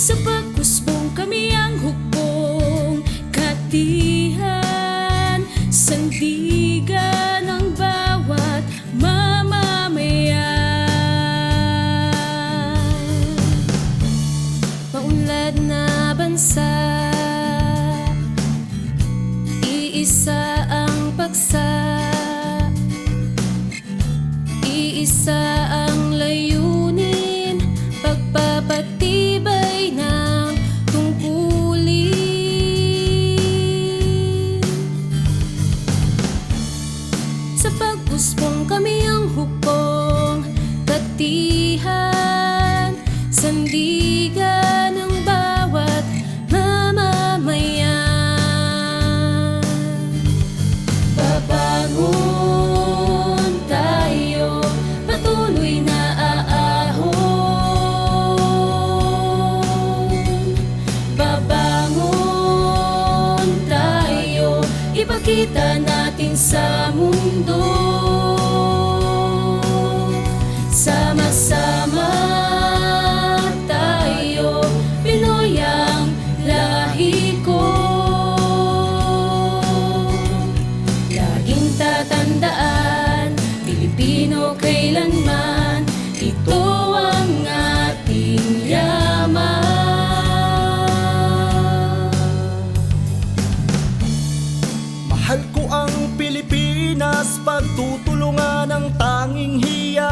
Sa pagkusbong kami ang hukbong katihan. Sandigan ng bawat mamamayan. Maunlad na bansa Iisa Ipakita natin sa mundo. Sama-sama tayo Pinoy ang lahi ko. Laging tatandaan Pilipino kailanman Mahal ko ang Pilipinas Pagtutulungan ang tanging hiyas.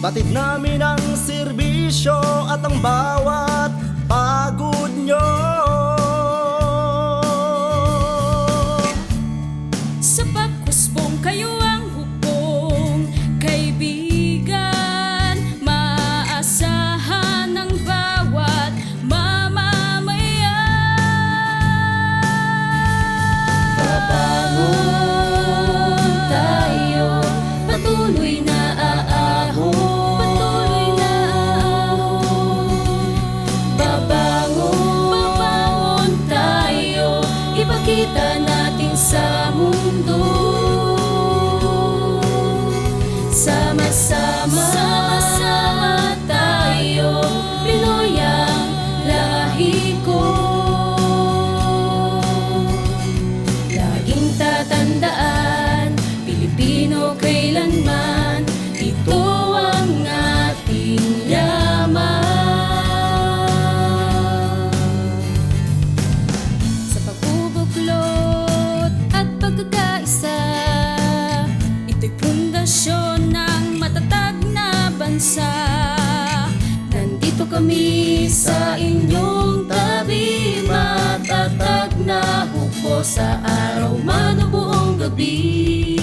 Batid namin ang serbisyo At ang bawat pagod nyo kailanman Ito ang ating yaman. Sa pagbubuklod at pagkakaisa Ito'y pundasyon ng matatag na bansa. Nandito kami sa inyong tabi Matatag na huko sa araw man o buong gabi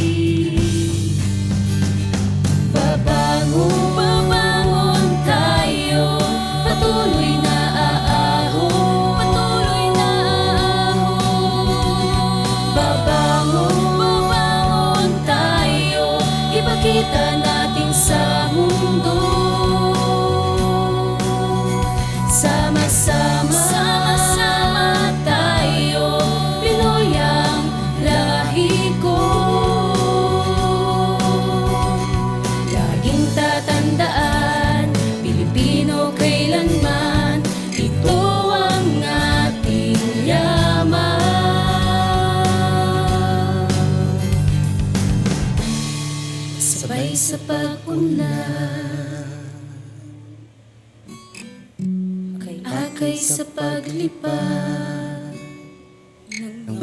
Sabay sa pag-unlad Akay sa paglipad Ng